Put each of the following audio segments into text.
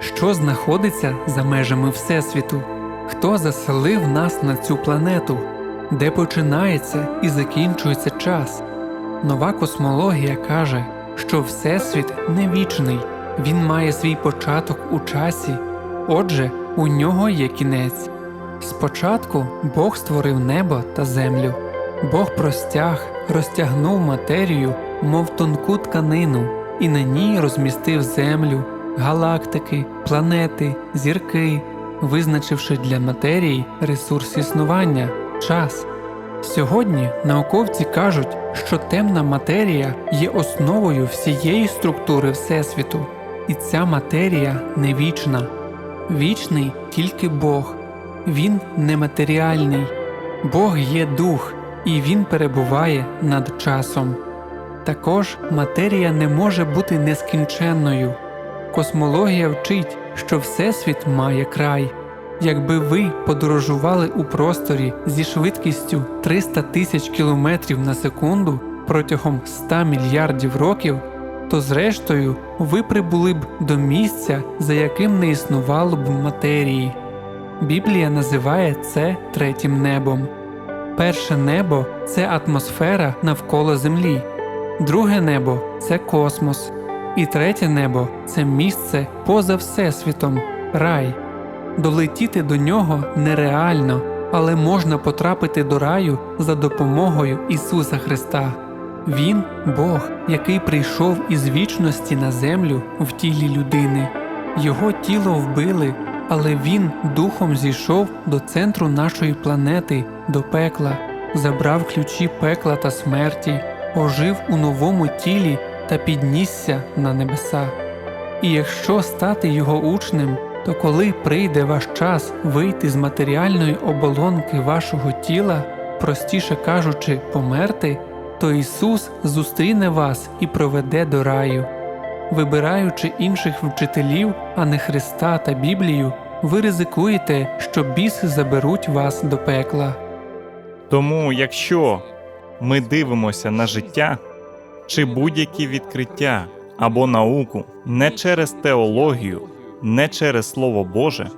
що знаходиться за межами Всесвіту, хто заселив нас на цю планету, де починається і закінчується час. Нова космологія каже, що Всесвіт не вічний, він має свій початок у часі, отже, у нього є кінець. Спочатку Бог створив небо та землю. Бог простяг, розтягнув матерію, мов тонку тканину, і на ній розмістив землю, галактики, планети, зірки, визначивши для матерії ресурс існування час. Сьогодні науковці кажуть, що темна матерія є основою всієї структури Всесвіту, і ця матерія не вічна. Вічний тільки Бог, Він нематеріальний. Бог є дух, і Він перебуває над часом. Також матерія не може бути нескінченною. Космологія вчить, що Всесвіт має край. Якби ви подорожували у просторі зі швидкістю 300 тисяч кілометрів на секунду протягом 100 мільярдів років, то зрештою ви прибули б до місця, за яким не існувало б матерії. Біблія називає це третім небом. Перше небо це атмосфера навколо Землі, друге небо це космос, і третє небо це місце поза Всесвітом, рай. Долетіти до нього нереально, але можна потрапити до раю за допомогою Ісуса Христа. Він Бог, який прийшов із вічності на землю в тілі людини. Його тіло вбили, але Він духом зійшов до центру нашої планети, до пекла, забрав ключі пекла та смерті, ожив у новому тілі та піднісся на небеса. І якщо стати його учнем, то коли прийде ваш час вийти з матеріальної оболонки вашого тіла, простіше кажучи, померти, то Ісус зустріне вас і проведе до раю. Вибираючи інших вчителів, а не Христа та Біблію, ви ризикуєте, що біси заберуть вас до пекла. Тому, якщо ми дивимося на життя чи будь-які відкриття або науку не через теологію, не через Слово Боже,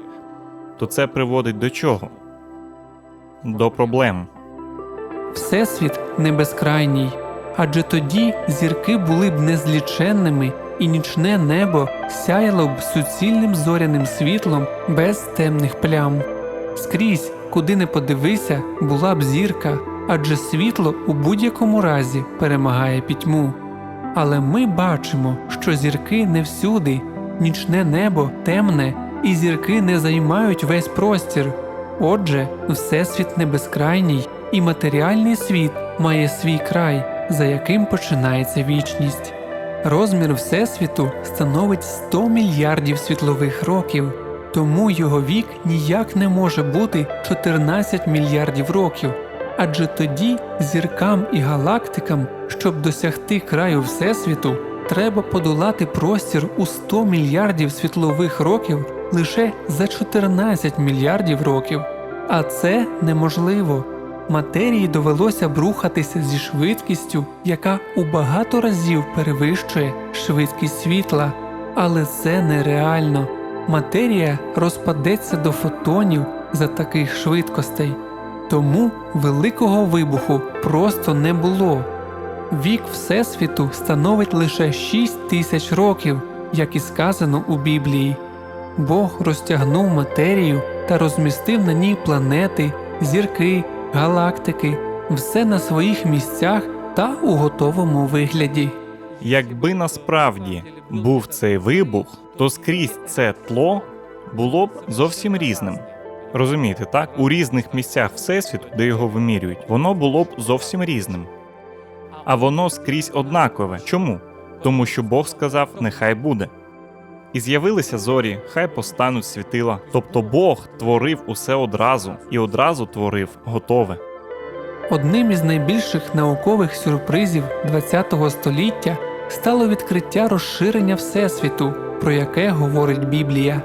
то це приводить до чого? До проблем. Всесвіт не безкрайній, адже тоді зірки були б незліченними, і нічне небо сяяло б суцільним зоряним світлом без темних плям. Скрізь, куди не подивися, була б зірка, адже світло у будь-якому разі перемагає пітьму. Але ми бачимо, що зірки не всюди, нічне небо темне, і зірки не займають весь простір. Отже, Всесвіт не безкрайній, і матеріальний світ має свій край, за яким починається вічність. Розмір Всесвіту становить 100 мільярдів світлових років, тому його вік ніяк не може бути 14 мільярдів років, адже тоді зіркам і галактикам, щоб досягти краю Всесвіту, треба подолати простір у 100 мільярдів світлових років лише за 14 мільярдів років. А це неможливо. Матерії довелося б рухатися зі швидкістю, яка у багато разів перевищує швидкість світла, але це нереально. Матерія розпадеться до фотонів за таких швидкостей, тому великого вибуху просто не було. Вік Всесвіту становить лише 6 тисяч років, як і сказано у Біблії. Бог розтягнув матерію та розмістив на ній планети, зірки, галактики, все на своїх місцях та у готовому вигляді. Якби насправді був цей вибух, то скрізь це тло було б зовсім різним. Розумієте, так? У різних місцях Всесвіту, де його вимірюють, воно було б зовсім різним. А воно скрізь однакове. Чому? Тому що Бог сказав, нехай буде. І з'явилися зорі, хай постануть світила. Тобто Бог творив усе одразу і одразу творив готове. Одним із найбільших наукових сюрпризів ХХ століття стало відкриття розширення Всесвіту, про яке говорить Біблія.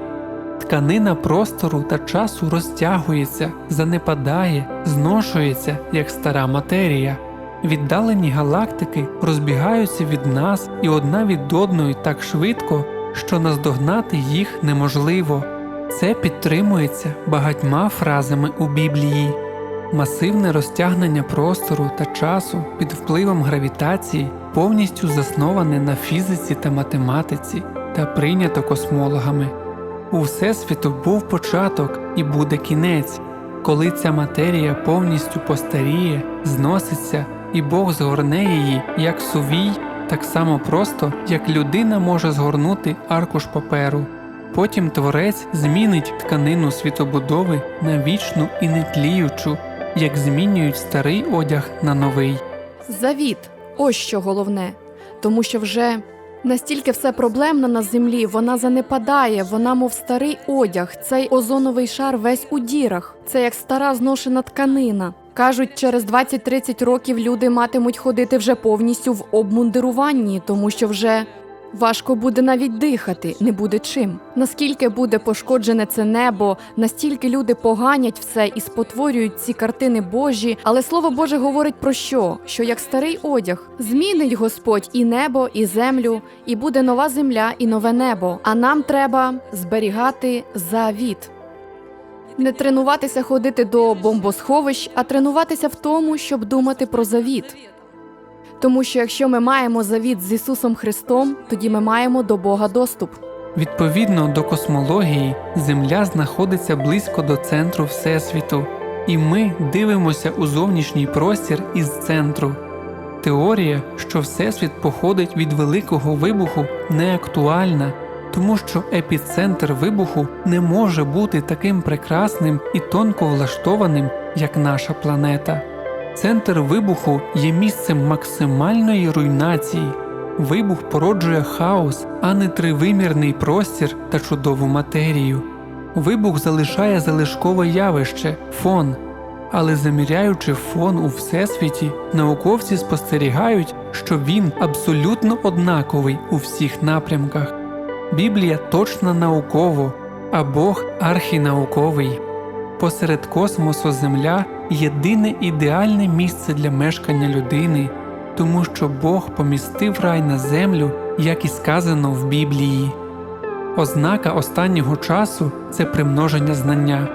Тканина простору та часу розтягується, занепадає, зношується, як стара матерія. Віддалені галактики розбігаються від нас і одна від одної так швидко, що наздогнати їх неможливо. Це підтримується багатьма фразами у Біблії. Масивне розтягнення простору та часу під впливом гравітації повністю засноване на фізиці та математиці та прийнято космологами. У Всесвіту був початок і буде кінець, коли ця матерія повністю постаріє, зноситься, і Бог згорне її як сувій, так само просто, як людина може згорнути аркуш паперу. Потім Творець змінить тканину світобудови на вічну і нетліючу, як змінюють старий одяг на новий. Завіт ось що головне. Тому що вже настільки все проблемно на землі, вона занепадає, вона, мов старий одяг, цей озоновий шар весь у дірах. Це як стара зношена тканина. Кажуть, через 20-30 років люди матимуть ходити вже повністю в обмундируванні, тому що вже важко буде навіть дихати, не буде чим. Наскільки буде пошкоджене це небо, настільки люди поганять все і спотворюють ці картини Божі. Але слово Боже говорить про що? Що як старий одяг змінить Господь і небо, і землю, і буде нова земля, і нове небо. А нам треба зберігати завіт. Не тренуватися ходити до бомбосховищ, а тренуватися в тому, щоб думати про завіт. Тому що якщо ми маємо завіт з Ісусом Христом, тоді ми маємо до Бога доступ. Відповідно до космології, Земля знаходиться близько до центру Всесвіту, і ми дивимося у зовнішній простір із центру. Теорія, що Всесвіт походить від великого вибуху, не актуальна, тому що епіцентр вибуху не може бути таким прекрасним і тонко влаштованим, як наша планета. Центр вибуху є місцем максимальної руйнації. Вибух породжує хаос, а не тривимірний простір та чудову матерію. Вибух залишає залишкове явище фон. Але заміряючи фон у всесвіті, науковці спостерігають, що він абсолютно однаковий у всіх напрямках. Біблія точна науково, а Бог архінауковий. Посеред космосу Земля єдине ідеальне місце для мешкання людини, тому що Бог помістив рай на землю, як і сказано в Біблії. Ознака останнього часу це примноження знання.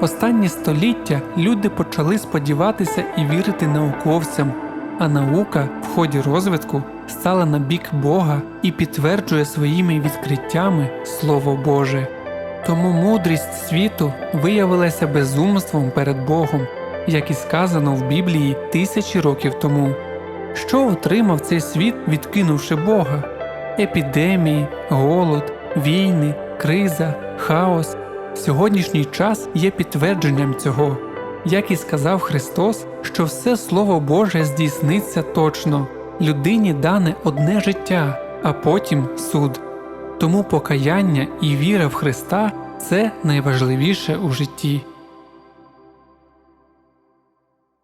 Останні століття люди почали сподіватися і вірити науковцям, а наука в ході розвитку стала на бік Бога і підтверджує своїми відкриттями Слово Боже. Тому мудрість світу виявилася безумством перед Богом, як і сказано в Біблії тисячі років тому. Що отримав цей світ, відкинувши Бога? Епідемії, голод, війни, криза, хаос. Сьогоднішній час є підтвердженням цього. Як і сказав Христос, що все Слово Боже здійсниться точно, людині дане одне життя, а потім суд. Тому покаяння і віра в Христа це найважливіше у житті.